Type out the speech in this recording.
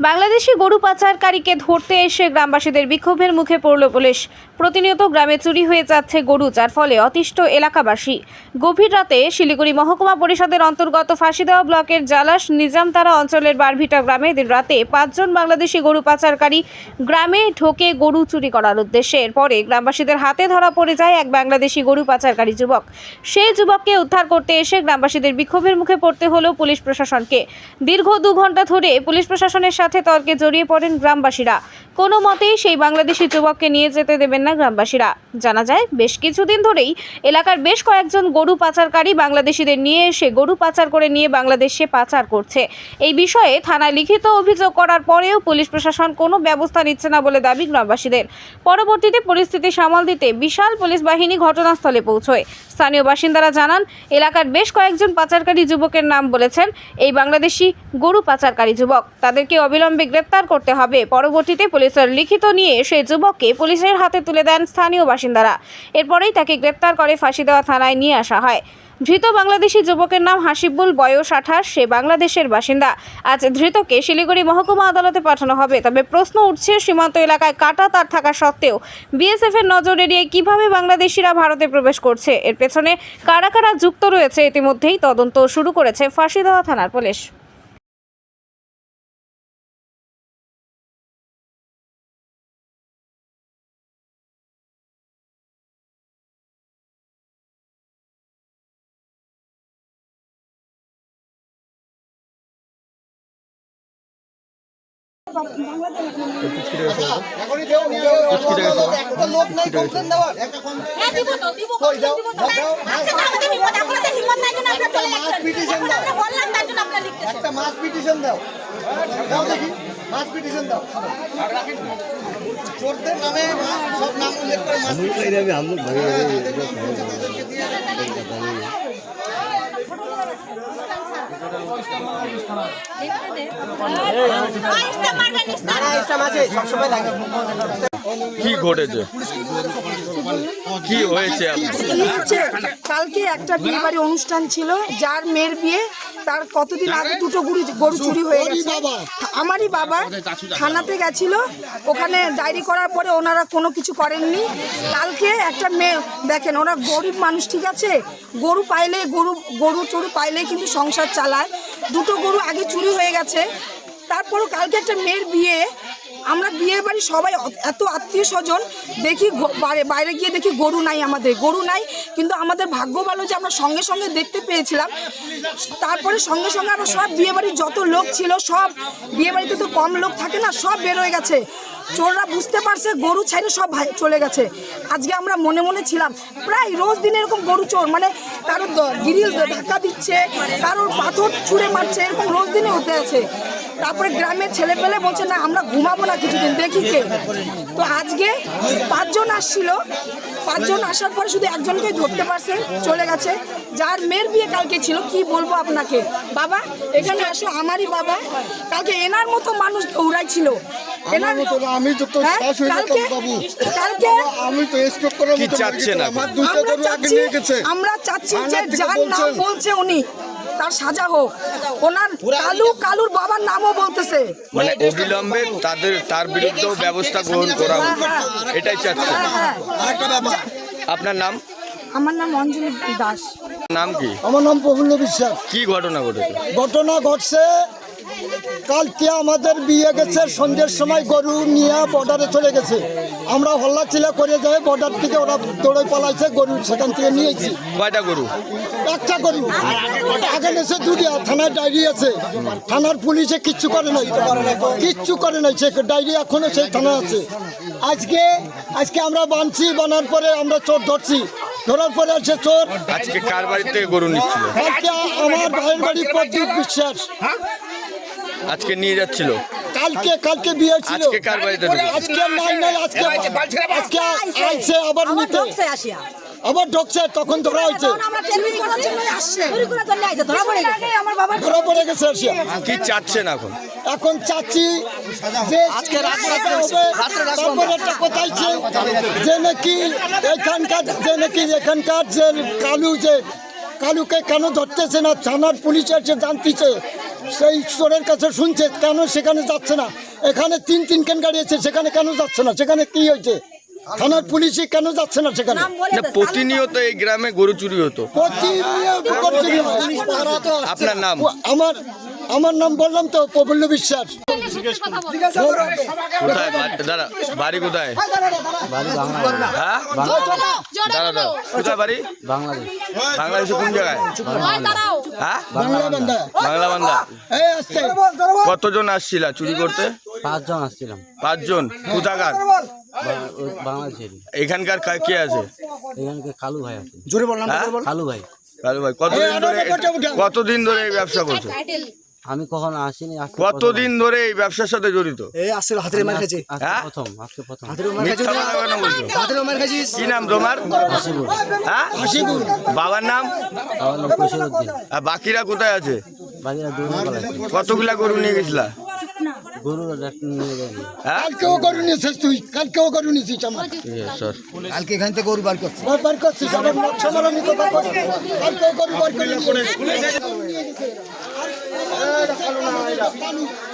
বাংলাদেশি গরু পাচারকারীকে ধরতে এসে গ্রামবাসীদের বিক্ষোভের মুখে পড়ল পুলিশ। প্রতিনিয়ত গ্রামে চুরি হয়ে যাচ্ছে গরু, যার ফলে অতিষ্ঠ এলাকাবাসী। গভীর রাতে শিলিগুড়ি মহকুমা পরিষদের অন্তর্গত ফাঁসিদেওয়া ব্লকের জালাস নিজামতারা অঞ্চলের বারভিটা গ্রামে দিন রাতে পাঁচজন বাংলাদেশি গরু পাচারকারী গ্রামে ঢোকে গরু চুরি করার উদ্দেশ্যে। এরপরে গ্রামবাসীদের হাতে ধরা পড়ে যায় এক বাংলাদেশি গরু পাচারকারী যুবক। সেই যুবককে উদ্ধার করতে এসে গ্রামবাসীদের বিক্ষোভের মুখে পড়তে হলো পুলিশ প্রশাসনকে। দীর্ঘ দু ঘণ্টা ধরে পুলিশ প্রশাসনের সাথে তর্কে জড়িয়ে পড়েন গ্রামবাসীরা। কোনো মতেই সেই বাংলাদেশি যুবককে নিয়ে যেতে দেবেন না গ্রামবাসীরা। জানা যায়, বেশ কিছুদিন ধরেই এলাকার বেশ কয়েকজন গরু পাচারকারী বাংলাদেশিদের নিয়ে এসে গরু পাচার করে নিয়ে বাংলাদেশে পাচার করছে। এই বিষয়ে থানায় লিখিত অভিযোগ করার পরেও পুলিশ প্রশাসন কোনো ব্যবস্থা নিচ্ছে না বলে দাবি গ্রামবাসীদের। পরবর্তীতে পরিস্থিতি সামাল দিতে বিশাল পুলিশ বাহিনী ঘটনাস্থলে পৌঁছয়। স্থানীয় বাসিন্দারা জানান, এলাকার বেশ কয়েকজন পাচারকারী যুবকের নাম বলেছেন, এই বাংলাদেশি গরু পাচারকারী যুবক। তাদেরকে অবিলম্বে গ্রেপ্তার করতে হবে। পরবর্তীতে পুলিশের লিখিত নিয়ে সেই যুবককে পুলিশের হাতে তুলে দেন স্থানীয় বাসিন্দারা। এরপরেই তাকে গ্রেপ্তার করে ফাঁসি দেওয়া থানায় নিয়ে আসা হয়। ধৃত বাংলাদেশি যুবকের নাম হাসিবুল, বয়স আঠাশ, সে বাংলাদেশের বাসিন্দা। আজ ধৃতকে শিলিগুড়ি মহকুমা আদালতে পাঠানো হবে। তবে প্রশ্ন উঠছে, সীমান্ত এলাকায় কাটা তার থাকা সত্ত্বেও বিএসএফ এর নজর এড়িয়ে কীভাবে বাংলাদেশিরা ভারতে প্রবেশ করছে? এর পেছনে কারা কারা যুক্ত রয়েছে? ইতিমধ্যেই তদন্ত শুরু করেছে ফাঁসি দেওয়া থানার পুলিশ। একটা মাস পিটিশন পিটিশন দাও চোরদের নামে সব নাম উল্লেখ করে আইসটা মারবেন ইসলাম কি ঘটেছে? কি হয়েছে কালকে একটা বিয়ে বাড়ি অনুষ্ঠান ছিল যার মেয়ের বিয়ে তার কতদিন আগে দুটো গরু গরু চুরি হয়ে গেছে। আমারই বাবা থানাতে গেছিল ওখানে ডায়েরি করার পরে ওনারা কোনো কিছু করেননি। কালকে একটা মেয়ে দেখেন ওরা গরিব মানুষ ঠিক আছে? গরু পাইলে গরু গরু টরু পাইলে কিন্তু সংসার চালায়। দুটো গরু আগে চুরি হয়ে গেছে। তারপরও কালকে একটা মেয়ের বিয়ে আমরা বিয়ে বাড়ি সবাই এত আত্মীয় স্বজন, দেখি বাইরে গিয়ে দেখি গরু নাই আমাদের। গরু নাই, কিন্তু আমাদের ভাগ্য ভালো যে আমরা সঙ্গে সঙ্গে দেখতে পেয়েছিলাম। তারপরে সঙ্গে সঙ্গে আমরা সব বিয়ে বাড়ির যত লোক ছিল, সব বিয়ে বাড়িতে তো কম লোক থাকে না, সব বের হয়ে গেছে। চোররা বুঝতে পারছে, গরু ছাইড়ে সব চলে গেছে। আজকে আমরা মনে মনে ছিলাম, প্রায় রোজ দিন এরকম গরু চোর মানে কারোর গিরিল ধাক্কা দিচ্ছে, কারোর পাথর ছুঁড়ে মারছে, এরকম রোজ দিনে হতে আছে। তারপরে গ্রামের ছেলে পেলে বলছে না আমরা ঘুমাবো না কিছুদিন দেখি কে। তো আজকে পাঁচজন আসছিল। পাঁচজন আসার পরে শুধু একজনকেই ধরতে পারছে চলে গেছে। যার মেয়ের বিয়ে কালকে ছিল কি বলব আপনাকে? বাবা এখানে আসো আমারই বাবা। কালকে এনার মতো মানুষ দৌড়াইছিল। আমার মতো আমি তো হ্যাঁ, কালকে কালকে আমি তো স্ট্রোক করার মতো চাচ্ছেন মরে আমার দুটো আমরা আগে চাচ্ছি নিয়ে গেছে। আমরা চাচ্ছি যে যার নাম বলছে উনি। তার সাজা হোক। ওনার কালু কালুর বাবার নামও বলতেছে। মানে অবিলম্বে তাদের তার বিরুদ্ধে ব্যবস্থা গ্রহণ করা হোক। হ্যাঁ, এটাই চাচ্ছে। হ্যাঁ হ্যাঁ। আরেকটা ব্যাপার। আপনার নাম? আমার নাম অঞ্জলি দাস। নাম কি? আমার নাম প্রফুল্ল বিশ্বাস। কি ঘটনা ঘটেছে? ঘটনা ঘটছে কালকে আমাদের বিয়ে গেছে সন্ধ্যের সময় গরু নিয়ে বর্ডারে চলে গেছে। আমরা হল্লা চিলা করে যাই বর্ডার থেকে ওরা দৌড়ে পালাইছে গরু সেখান থেকে নিয়েছি কয়টা গরু? একটা গরু। আগে এসে দুটিয়া থানায় ডায়েরি আছে। থানার পুলিশে কিচ্ছু করে নাই। কিচ্ছু করে নাই সে ডায়েরি এখনও সেই থানা আছে। আজকে আজকে আমরা বানছি বানার পরে আমরা চোর ধরছি। ধরার পরে আছে চোর আজকে কার বাড়ি থেকে গরু নিচ্ছিল? আমার ভাইয়ের বাড়ি প্রদীপ বিশ্বাস। আজকে নিয়ে যাচ্ছিল। কালকে কালকে বিয়ে ছিল। আজকে কার বাড়িতে? আজকে নাই নাই আজকে আজকে আইছে আবার নিতে। আবার ঢুকছে তখন ধরা হয়েছে। আমরা চুরি করার জন্যই আসছে চুরি করার জন্য আইছে ধরা পড়ে গেছে। আমার বাবা ধরা পড়ে গেছে আসিয়া। কি চাচ্ছেন এখন? এখন চাচ্ছি যে আজকে তারপরে একটা কথা হচ্ছে যে নাকি এখানকার যে নাকি এখানকার যে কালু যে কালুকে কেন ধরতেছে না? থানার পুলিশ এসে জানতেছে। সেই চোরের কাছে শুনছে কেন সেখানে যাচ্ছে না? এখানে তিন তিন কেন গাড়ি আছে সেখানে কেন যাচ্ছে না? সেখানে কি হয়েছে? থানার পুলিশে কেন যাচ্ছে না সেখানে? প্রতিনিয়ত এই গ্রামে গরু চুরি হতো। প্রতিনিয়ত? আপনার নাম? আমার আমার নাম বললাম তো প্রবল্য বিশ্বাস। কোথায়? দাঁড়া বাড়ি কোথায়? হ্যাঁ? দাঁড়া দাঁড়া। কোথায় বাড়ি? বাংলাদেশ। বাংলাদেশে কোন জায়গায়? হ্যাঁ? বাংলা কতজন আসছিলা চুরি করতে? পাঁচজন আসছিলাম। পাঁচজন? কোথাকার? বা- ওই বাংলাদেশেরই এখানকার কে আছে? এখানকে কালু ভাই আছে। হ্যাঁ? কালু ভাই। কালু ভাই কতদিন ধরে কতদিন ধরে এই ব্যবসা করছ? আমি কখনো আসিনি কতদিন ধরে এই ব্যবসার সাথে জড়িত? প্রথম। আজকে আজকে হ্যাঁ? প্রথম আজকে প্রথম। মিথ্যা কথা কেন বলছো? কি নাম তোমার? হাসিপুর হ্যাঁ? হাসিপুর বাবার নাম? আমার নাম কৈশোরউদ্দিন। আর বাকিরা কোথায় আছে? বাকিরা কতগুলা গরু নিয়ে গেছিলা? হ্যাঁ? কালকেও গরু নিয়েছিস তুই? কালকেও গরু নিয়েছিস আমার? স্যার বার বার করছিস। আবার নকশা মারানি কথা কর কালকেও গরু বার করে নিয়ে